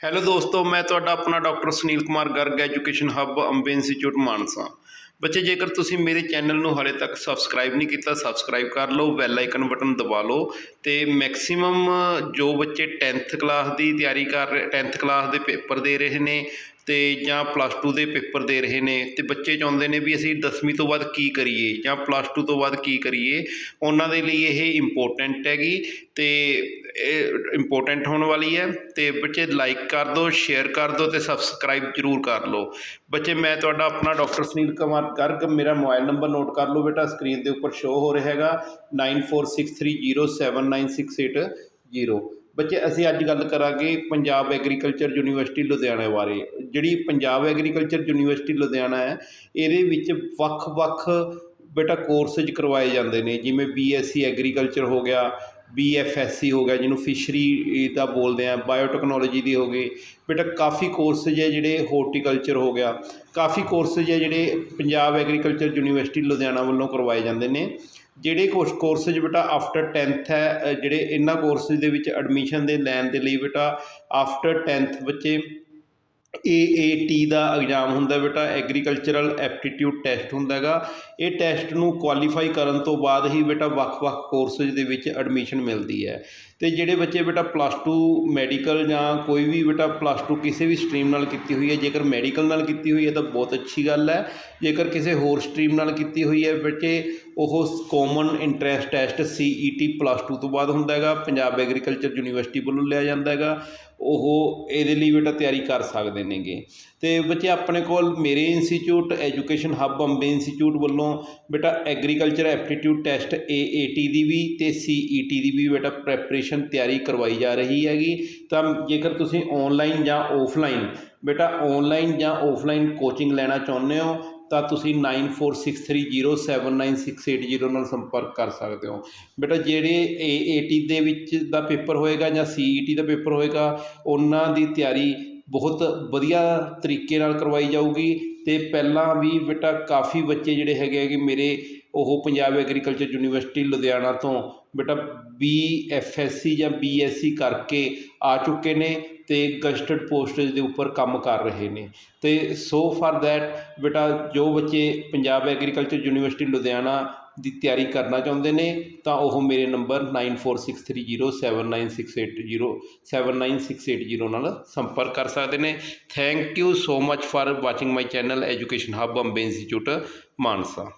Hello ਦੋਸਤੋ, ਮੈਂ ਤੁਹਾਡਾ ਆਪਣਾ doctor Sunil Kumar Garg, education hub, Ambe institute, Mansa. ਬੱਚੇ, ਜੇਕਰ ਤੁਸੀਂ ਮੇਰੇ ਚੈਨਲ ਨੂੰ ਹਾਲੇ ਤੱਕ ਸਬਸਕ੍ਰਾਈਬ ਨਹੀਂ ਕੀਤਾ, ਸਬਸਕ੍ਰਾਈਬ ਕਰ ਲਓ, ਬੈਲ ਆਈਕਨ ਬਟਨ ਦਬਾ ਲਓ ਤੇ ਮੈਕਸਿਮਮ ਜੋ ਬੱਚੇ 10th ਕਲਾਸ ਦੀ ਤਿਆਰੀ ਕਰ ਰਹੇ 10th ਕਲਾਸ ਦੇ ਪੇਪਰ ਦੇ ਰਹੇ ਨੇ ਅਤੇ ਜਾਂ ਪਲੱਸ ਟੂ ਦੇ ਪੇਪਰ ਦੇ ਰਹੇ ਨੇ ਅਤੇ ਬੱਚੇ ਚਾਹੁੰਦੇ ਨੇ ਵੀ ਅਸੀਂ 10ਵੀਂ ਤੋਂ ਬਾਅਦ ਕੀ ਕਰੀਏ ਜਾਂ ਪਲੱਸ ਟੂ ਤੋਂ ਬਾਅਦ ਕੀ ਕਰੀਏ, ਉਹਨਾਂ ਦੇ ਲਈ ਇਹ ਇੰਪੋਰਟੈਂਟ ਹੈਗੀ ਅਤੇ ਇਹ ਇੰਪੋਰਟੈਂਟ ਹੋਣ ਵਾਲੀ ਹੈ ਅਤੇ ਬੱਚੇ ਲਾਈਕ ਕਰ ਦਿਓ ਸ਼ੇਅਰ ਕਰ ਦਿਓ ਅਤੇ ਸਬਸਕ੍ਰਾਈਬ ਜ਼ਰੂਰ ਕਰ ਲਓ। ਬੱਚੇ, ਮੈਂ ਤੁਹਾਡਾ ਆਪਣਾ ਡਾਕਟਰ ਸੁਨੀਲ ਕੁਮਾਰ ਗਰਗ, ਮੇਰਾ ਮੋਬਾਈਲ ਨੰਬਰ ਨੋਟ ਕਰ ਲਓ ਬੇਟਾ ਸਕਰੀਨ ਦੇ ਉੱਪਰ ਸ਼ੋ ਹੋ ਰਿਹਾ ਹੈਗਾ 9463079680 ਬੱਚੇ, ਅਸੀਂ ਅੱਜ ਗੱਲ ਕਰਾਂਗੇ ਪੰਜਾਬ ਐਗਰੀਕਲਚਰ ਯੂਨੀਵਰਸਿਟੀ ਲੁਧਿਆਣਾ ਬਾਰੇ। ਜਿਹੜੀ ਪੰਜਾਬ ਐਗਰੀਕਲਚਰ ਯੂਨੀਵਰਸਿਟੀ ਲੁਧਿਆਣਾ ਹੈ, ਇਹਦੇ ਵਿੱਚ ਵੱਖ-ਵੱਖ ਬੇਟਾ ਕੋਰਸਜ ਕਰਵਾਏ ਜਾਂਦੇ ਨੇ। ਜਿਵੇਂ ਬੀਐਸਸੀ ਐਗਰੀਕਲਚਰ ਹੋ ਗਿਆ ਬੀਐਫਐਸਸੀ ਹੋ ਗਿਆ, ਜਿਹਨੂੰ ਫਿਸ਼ਰੀ ਦਾ ਬੋਲਦੇ ਆ ਬਾਇਓਟੈਕਨੋਲੋਜੀ ਦੀ ਹੋ ਗਈ। ਬੇਟਾ, ਕਾਫੀ ਕੋਰਸਜ ਹੈ ਜਿਹੜੇ ਹੋਰਟੀਕਲਚਰ ਹੋ ਗਿਆ। ਕਾਫੀ ਕੋਰਸਜ ਹੈ ਜਿਹੜੇ ਪੰਜਾਬ ਐਗਰੀਕਲਚਰ ਯੂਨੀਵਰਸਿਟੀ ਲੁਧਿਆਣਾ ਵੱਲੋਂ ਕਰਵਾਏ ਜਾਂਦੇ ਨੇ। ਜਿਹੜੇ ਕੁਛ ਕੋਰਸਜ ਬੇਟਾ ਆਫਟਰ 10th ਹੈ ਜਿਹੜੇ ਇਹਨਾਂ ਕੋਰਸਜ ਦੇ ਵਿੱਚ ਐਡਮਿਸ਼ਨ ਦੇ ਲੈਣ ਦੇ ਲਈ ਬੇਟਾ ਆਫਟਰ 10th ਬੱਚੇ ਏ ਏ ਟੀ ਦਾ ਐਗਜ਼ਾਮ ਹੁੰਦਾ ਬੇਟਾ ਐਗਰੀਕਲਚਰਲ ਐਪਟੀਟਿਊਡ ਟੈਸਟ ਹੁੰਦਾ ਹੈਗਾ। ਇਹ ਟੈਸਟ ਨੂੰ ਕੁਆਲੀਫਾਈ ਕਰਨ ਤੋਂ ਬਾਅਦ ਹੀ ਬੇਟਾ ਵੱਖ-ਵੱਖ ਕੋਰਸਜ ਦੇ ਵਿੱਚ ਐਡਮਿਸ਼ਨ ਮਿਲਦੀ ਹੈ। ਤੇ ਜਿਹੜੇ ਬੱਚੇ ਬੇਟਾ ਪਲੱਸ 2 ਮੈਡੀਕਲ ਜਾਂ ਕੋਈ ਵੀ ਬੇਟਾ ਪਲੱਸ 2 ਕਿਸੇ ਵੀ ਸਟਰੀਮ ਨਾਲ ਕੀਤੀ ਹੋਈ ਹੈ, ਜੇਕਰ ਮੈਡੀਕਲ ਨਾਲ ਕੀਤੀ ਹੋਈ ਹੈ ਤਾਂ ਬਹੁਤ ਅੱਛੀ ਗੱਲ ਹੈ। ਜੇਕਰ ਕਿਸੇ ਹੋਰ ਸਟਰੀਮ ਨਾਲ ਕੀਤੀ ਹੋਈ ਹੈ ਬੱਚੇ, ਉਹ common entrance test CET plus 2 ਤੋਂ ਬਾਅਦ ਹੁੰਦਾ ਹੈਗਾ। ਪੰਜਾਬ ਐਗਰੀਕਲਚਰ ਯੂਨੀਵਰਸਿਟੀ ਵੱਲੋਂ ਲਿਆ ਜਾਂਦਾ ਹੈਗਾ। ਉਹ ਇਹਦੇ ਲਈ ਬੇਟਾ ਤਿਆਰੀ ਕਰ ਸਕਦੇ ਨੇਗੇ। ਅਤੇ ਬੱਚੇ ਆਪਣੇ ਕੋਲ ਮੇਰੇ institute education hub Ambe institute ਵੱਲੋਂ ਬੇਟਾ agriculture aptitude test A A T ਦੀ ਵੀ ਅਤੇ ਸੀ ਈ ਟੀ ਦੀ ਵੀ ਬੇਟਾ ਪ੍ਰੈਪਰੇਸ਼ਨ ਤਿਆਰੀ ਕਰਵਾਈ ਜਾ ਰਹੀ ਹੈਗੀ। ਤਾਂ ਜੇਕਰ ਤੁਸੀਂ ਔਨਲਾਈਨ ਜਾਂ ਔਫਲਾਈਨ ਬੇਟਾ ਔਨਲਾਈਨ ਜਾਂ ਔਫਲਾਈਨ ਕੋਚਿੰਗ ਲੈਣਾ ਚਾਹੁੰਦੇ ਹੋ ਤਾਂ ਤੁਸੀਂ 9463079680 ਨਾਲ ਸੰਪਰਕ ਕਰ ਸਕਦੇ ਹੋ। ਬੇਟਾ, ਜਿਹੜੇ AAT ਦੇ ਵਿੱਚ ਦਾ ਪੇਪਰ ਹੋਏਗਾ ਜਾਂ CET ਦਾ ਪੇਪਰ ਹੋਏਗਾ, ਉਹਨਾਂ ਦੀ ਤਿਆਰੀ ਬਹੁਤ ਵਧੀਆ ਤਰੀਕੇ ਨਾਲ ਕਰਵਾਈ ਜਾਊਗੀ। ਤੇ ਪਹਿਲਾਂ ਵੀ ਬੇਟਾ, ਕਾਫੀ ਬੱਚੇ ਜਿਹੜੇ ਹੈਗੇ ਹੈਗੇ ਮੇਰੇ ਉਹ ਪੰਜਾਬ ਐਗਰੀਕਲਚਰ ਯੂਨੀਵਰਸਿਟੀ ਲੁਧਿਆਣਾ ਤੋਂ ਬੇਟਾ BFSC ਜਾਂ BSc ਕਰਕੇ ਆ ਚੁੱਕੇ ਨੇ। ਅਤੇ ਗਸਟਡ ਪੋਸਟਸ ਦੇ ਉੱਪਰ ਕੰਮ ਕਰ ਰਹੇ ਨੇ। ਅਤੇ ਸੋ ਫਾਰ ਦੈਟ ਬੇਟਾ ਜੋ ਬੱਚੇ ਪੰਜਾਬ ਐਗਰੀਕਲਚਰ ਯੂਨੀਵਰਸਿਟੀ ਲੁਧਿਆਣਾ ਦੀ ਤਿਆਰੀ ਕਰਨਾ ਚਾਹੁੰਦੇ ਨੇ, ਤਾਂ ਉਹ ਮੇਰੇ ਨੰਬਰ 9463079680 79680 ਨਾਲ ਸੰਪਰਕ ਕਰ ਸਕਦੇ ਨੇ। Thank you so much for watching my channel education hub Bombay institute Mansa